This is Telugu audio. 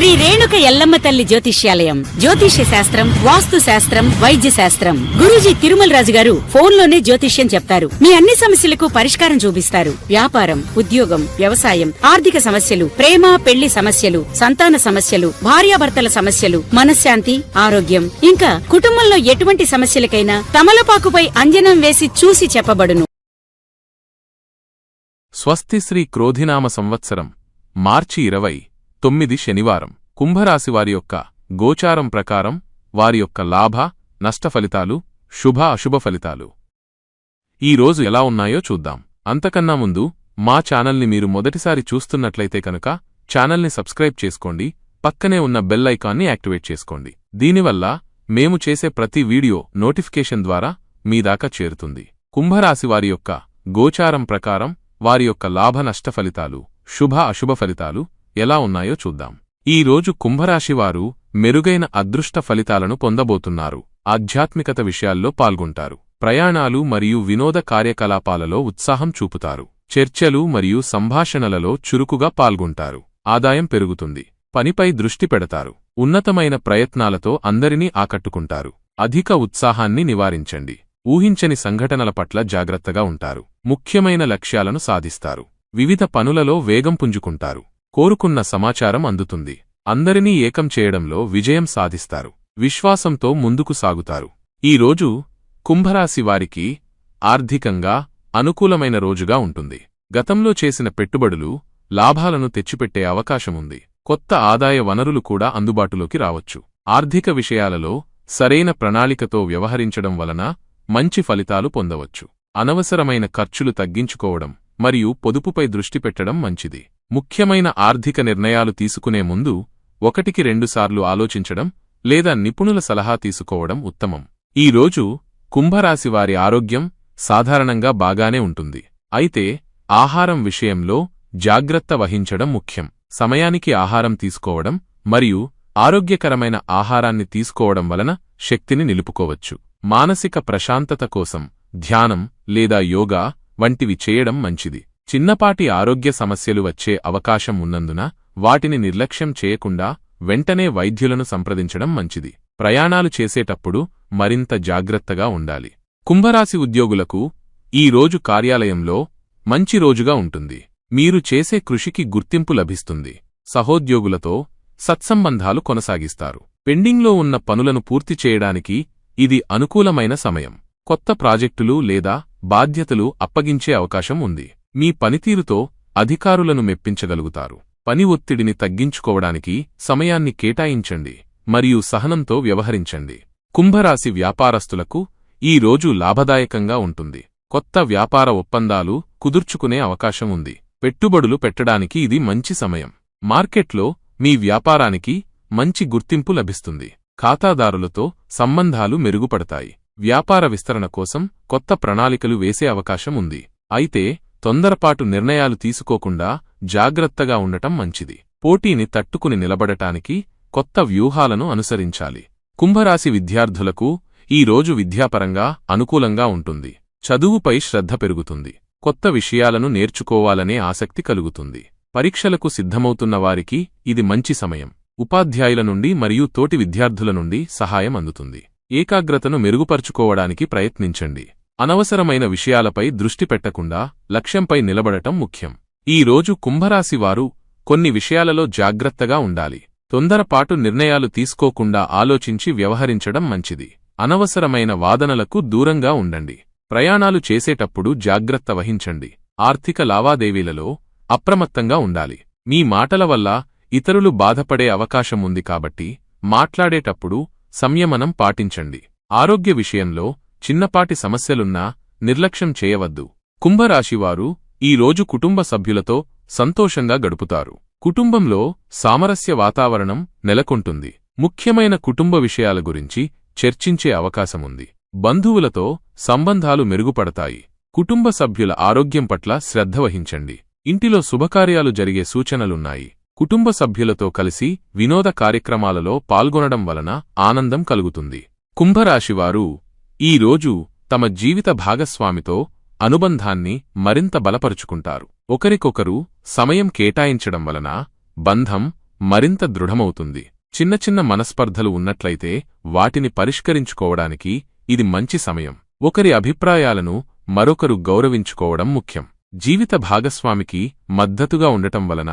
శ్రీ రేణుక ఎల్లమ్మ తల్లి జ్యోతిష్యాలయం. జ్యోతిష్య శాస్త్రం వాస్తు శాస్త్రం వైద్య శాస్త్రం. గురూజీ తిరుమల రాజు గారు ఫోన్లోనే జ్యోతిష్యం చెప్తారు. మీ అన్ని సమస్యలకు పరిష్కారం చూపిస్తారు. వ్యాపారం ఉద్యోగం వ్యవసాయం ఆర్థిక సమస్యలు ప్రేమ పెళ్ళి సమస్యలు సంతాన సమస్యలు భార్యాభర్తల సమస్యలు మనశ్శాంతి ఆరోగ్యం. ఇంకా కుటుంబంలో ఎటువంటి సమస్యలకైనా తమలపాకుపై అంజనం వేసి చూసి చెప్పబడును. స్వస్తి శ్రీ క్రోధినామ సంవత్సరం మార్చి ఇరవై. తొమ్మిది శనివారం. కుంభరాశివారి యొక్క గోచారం ప్రకారం వారి యొక్క లాభ నష్ట ఫలితాలు శుభ అశుభ ఫలితాలు. ఈ రోజు ఎలా ఉన్నాయో చూద్దాం. అంతకన్నా ముందు మా ఛానల్ని మీరు మొదటిసారి చూస్తున్నట్లయితే కనుక ఛానల్ని సబ్స్క్రైబ్ చేసుకోండి పక్కనే ఉన్న బెల్ ఐకాన్ని యాక్టివేట్ చేసుకోండి. దీనివల్ల మేము చేసే ప్రతి వీడియో నోటిఫికేషన్ ద్వారా మీ దాకా చేరుతుంది. కుంభరాశివారి యొక్క గోచారం ప్రకారం వారి యొక్క లాభ నష్ట ఫలితాలు శుభ అశుభ ఫలితాలు ఎలా ఉన్నాయో చూద్దాం. ఈరోజు కుంభరాశివారు మెరుగైన అదృష్ట ఫలితాలను పొందబోతున్నారు. ఆధ్యాత్మికత విషయాల్లో పాల్గొంటారు. ప్రయాణాలు మరియు వినోద కార్యకలాపాలలో ఉత్సాహం చూపుతారు. చర్చలు మరియు సంభాషణలలో చురుకుగా పాల్గొంటారు. ఆదాయం పెరుగుతుంది. పనిపై దృష్టి పెడతారు. ఉన్నతమైన ప్రయత్నాలతో అందరినీ ఆకట్టుకుంటారు. అధిక ఉత్సాహాన్ని నివారించండి. ఊహించని సంఘటనల పట్ల జాగ్రత్తగా ఉంటారు. ముఖ్యమైన లక్ష్యాలను సాధిస్తారు. వివిధ పనులలో వేగం పుంజుకుంటారు. కోరుకున్న సమాచారం అందుతుంది. అందరినీ ఏకం చేయడంలో విజయం సాధిస్తారు. విశ్వాసంతో ముందుకు సాగుతారు. ఈ రోజు కుంభరాశి వారికి ఆర్థికంగా అనుకూలమైన రోజుగా ఉంటుంది. గతంలో చేసిన పెట్టుబడులు లాభాలను తెచ్చిపెట్టే అవకాశముంది. కొత్త ఆదాయ వనరులు కూడా అందుబాటులోకి రావచ్చు. ఆర్థిక విషయాలలో సరైన ప్రణాళికతో వ్యవహరించడం వలన మంచి ఫలితాలు పొందవచ్చు. అనవసరమైన ఖర్చులు తగ్గించుకోవడం మరియు పొదుపుపై దృష్టి పెట్టడం మంచిది. ముఖ్యమైన ఆర్థిక నిర్ణయాలు తీసుకునే ముందు ఒకటికి రెండుసార్లు ఆలోచించడం లేదా నిపుణుల సలహా తీసుకోవడం ఉత్తమం. ఈ రోజు కుంభరాశివారి ఆరోగ్యం సాధారణంగా బాగానే ఉంటుంది. అయితే ఆహారం విషయంలో జాగ్రత్త వహించడం ముఖ్యం. సమయానికి ఆహారం తీసుకోవడం మరియు ఆరోగ్యకరమైన ఆహారాన్ని తీసుకోవడం వలన శక్తిని నిలుపుకోవచ్చు. మానసిక ప్రశాంతత కోసం ధ్యానం లేదా యోగా వంటివి చేయడం మంచిది. చిన్నపాటి ఆరోగ్య సమస్యలు వచ్చే అవకాశం ఉన్నందున వాటిని నిర్లక్ష్యం చేయకుండా వెంటనే వైద్యులను సంప్రదించడం మంచిది. ప్రయాణాలు చేసేటప్పుడు మరింత జాగ్రత్తగా ఉండాలి. కుంభరాశి ఉద్యోగులకు ఈ రోజు కార్యాలయంలో మంచి రోజుగా ఉంటుంది. మీరు చేసే కృషికి గుర్తింపు లభిస్తుంది. సహోద్యోగులతో సత్సంబంధాలు కొనసాగిస్తారు. పెండింగ్లో ఉన్న పనులను పూర్తి చేయడానికి ఇది అనుకూలమైన సమయం. కొత్త ప్రాజెక్టులు లేదా బాధ్యతలు అప్పగించే అవకాశం ఉంది. మీ పనితీరుతో అధికారులను మెప్పించగలుగుతారు. పని ఒత్తిడిని తగ్గించుకోవడానికి సమయాన్ని కేటాయించండి మరియు సహనంతో వ్యవహరించండి. కుంభరాశి వ్యాపారస్తులకు ఈ రోజు లాభదాయకంగా ఉంటుంది. కొత్త వ్యాపార ఒప్పందాలు కుదుర్చుకునే అవకాశం ఉంది. పెట్టుబడులు పెట్టడానికి ఇది మంచి సమయం. మార్కెట్లో మీ వ్యాపారానికి మంచి గుర్తింపు లభిస్తుంది. ఖాతాదారులతో సంబంధాలు మెరుగుపడతాయి. వ్యాపార విస్తరణ కోసం కొత్త ప్రణాళికలు వేసే అవకాశం ఉంది. అయితే తొందరపాటు నిర్ణయాలు తీసుకోకుండా జాగ్రత్తగా ఉండటం మంచిది. పోటీని తట్టుకుని నిలబడటానికి కొత్త వ్యూహాలను అనుసరించాలి. కుంభరాశి విద్యార్థులకు ఈ రోజు విద్యాపరంగా అనుకూలంగా ఉంటుంది. చదువుపై శ్రద్ధ పెరుగుతుంది. కొత్త విషయాలను నేర్చుకోవాలనే ఆసక్తి కలుగుతుంది. పరీక్షలకు సిద్ధమవుతున్న వారికి ఇది మంచి సమయం. ఉపాధ్యాయుల నుండి మరియు తోటి విద్యార్థుల నుండి సహాయం అందుతుంది. ఏకాగ్రతను మెరుగుపరుచుకోవడానికి ప్రయత్నించండి. అనవసరమైన విషయాలపై దృష్టి పెట్టకుండా లక్ష్యంపై నిలబడటం ముఖ్యం. ఈ రోజు కుంభరాశివారు కొన్ని విషయాలలో జాగ్రత్తగా ఉండాలి. తొందరపాటు నిర్ణయాలు తీసుకోకుండా ఆలోచించి వ్యవహరించడం మంచిది. అనవసరమైన వాదనలకు దూరంగా ఉండండి. ప్రయాణాలు చేసేటప్పుడు జాగ్రత్త వహించండి. ఆర్థిక లావాదేవీలలో అప్రమత్తంగా ఉండాలి. మీ మాటల వల్ల ఇతరులు బాధపడే అవకాశముంది కాబట్టి మాట్లాడేటప్పుడు సంయమనం పాటించండి. ఆరోగ్య విషయంలో చిన్నపాటి సమస్యలున్నా నిర్లక్ష్యం చేయవద్దు. కుంభరాశివారు ఈరోజు కుటుంబ సభ్యులతో సంతోషంగా గడుపుతారు. కుటుంబంలో సామరస్య వాతావరణం నెలకొంటుంది. ముఖ్యమైన కుటుంబ విషయాల గురించి చర్చించే అవకాశముంది. బంధువులతో సంబంధాలు మెరుగుపడతాయి. కుటుంబ సభ్యుల ఆరోగ్యం పట్ల శ్రద్ధ వహించండి. ఇంటిలో శుభకార్యాలు జరిగే సూచనలున్నాయి. కుటుంబ సభ్యులతో కలిసి వినోద కార్యక్రమాలలో పాల్గొనడం వలన ఆనందం కలుగుతుంది. కుంభరాశివారు ఈ రోజు తమ జీవిత భాగస్వామితో అనుబంధాన్ని మరింత బలపరుచుకుంటారు. ఒకరికొకరు సమయం కేటాయించడం వలన బంధం మరింత దృఢమవుతుంది. చిన్న చిన్న మనస్పర్ధలు ఉన్నట్లయితే వాటిని పరిష్కరించుకోవడానికి ఇది మంచి సమయం. ఒకరి అభిప్రాయాలను మరొకరు గౌరవించుకోవడం ముఖ్యం. జీవిత భాగస్వామికి మద్దతుగా ఉండటం వలన